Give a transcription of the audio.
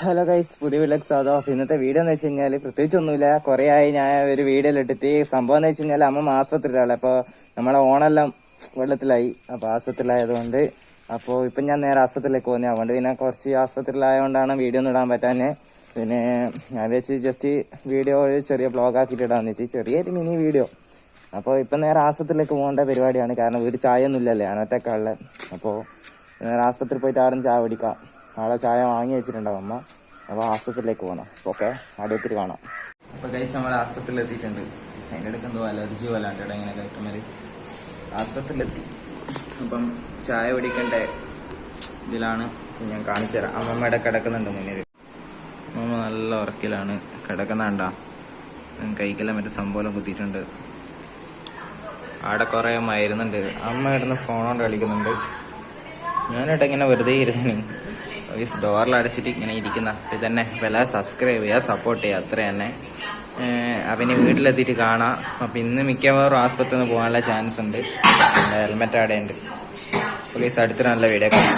Hello guys പുതിയ വീട്ടിലേക്ക് സ്വാഗതം. ഇന്നത്തെ വീഡിയോ എന്ന് വെച്ച് കഴിഞ്ഞാൽ പ്രത്യേകിച്ചൊന്നുമില്ല. കുറേ ആയി ഞാൻ ഒരു വീഡിയോ ഇട്ടിട്ട്. സംഭവം എന്ന് വെച്ച് കഴിഞ്ഞാൽ അമ്മ ആസ്പത്രിയിലാണ്. അപ്പോൾ നമ്മളെ ഓണെല്ലാം വെള്ളത്തിലായി. അപ്പോൾ ആസ്പത്രിയിലായതുകൊണ്ട് അപ്പോൾ ഇപ്പം ഞാൻ നേരെ ആസ്പത്രിയിലേക്ക് പോകുന്നത് അതുകൊണ്ട് പിന്നെ കുറച്ച് ആസ്പത്രിയിലായതുകൊണ്ടാണ് വീഡിയോ ഒന്നും ഇടാൻ പറ്റാന് പിന്നെ ഞാൻ വെച്ച് ജസ്റ്റ് വീഡിയോ ഒരു ചെറിയ ബ്ലോഗ് ആക്കിയിട്ട് ഇടാന്ന് വെച്ച് ചെറിയൊരു മിനി വീഡിയോ അപ്പോൾ ഇപ്പം നേരെ ആസ്പത്രിയിലേക്ക് പോകേണ്ട പരിപാടിയാണ്. കാരണം വീട് ചായ ഒന്നും ഇല്ലല്ലേ അപ്പോ അപ്പോൾ നേരെ ആസ്പത്രിയിൽ പോയിട്ട് ആരും ചായ കുടിക്കാം. നാളെ ചായ വാങ്ങി വെച്ചിട്ടുണ്ടാവും അമ്മ. അപ്പോൾ ആസ്പത്രിയിലേക്ക് പോകണം ഓക്കെ? അവിടെ കാണാം. അപ്പോൾ കഴിച്ച് നമ്മൾ ആസ്പത്രിയിൽ എത്തിയിട്ടുണ്ട്. സൈൻ അടുക്ക് അലർജി വല്ലാണ്ട് ഇങ്ങനെ കഴിക്കുമ്പോൾ ആസ്പത്രിയിലെത്തി അപ്പം ചായ പിടിക്കേണ്ട ഇതിലാണ് ഞാൻ കാണിച്ചു തരാം. അമ്മമ്മയുടെ കിടക്കുന്നുണ്ട് മുന്നിൽ അമ്മമ്മ നല്ല ഉറക്കിലാണ്. കിടക്കുന്നുണ്ടാ. കൈക്കെല്ലാം മറ്റേ സംഭവം കുത്തിയിട്ടുണ്ട്. അവിടെ കുറെ മരുന്നുണ്ട്. അമ്മ ഇടുന്ന് ഫോണോണ്ട് കളിക്കുന്നുണ്ട്. ഞാനിട്ട് ഇങ്ങനെ വെറുതെ ഇരുന്നു വോയിസ് ഡോറിൽ അടച്ചിട്ട് ഇങ്ങനെ ഇരിക്കുന്ന ഇത് തന്നെ എല്ലാവരും സബ്സ്ക്രൈബ് ചെയ്യുക സപ്പോർട്ട് ചെയ്യുക. അത്ര തന്നെ. അവന് വീട്ടിലെത്തിയിട്ട് കാണാം. അപ്പം ഇന്ന് മിക്കവാറും ആസ്പത്രിയിൽ നിന്ന് പോകാനുള്ള ചാൻസ് ഉണ്ട്. ഹെൽമെറ്റ് അവിടെ ഓക്കെ അടുത്ത നല്ല വീഡിയോ കാണാം.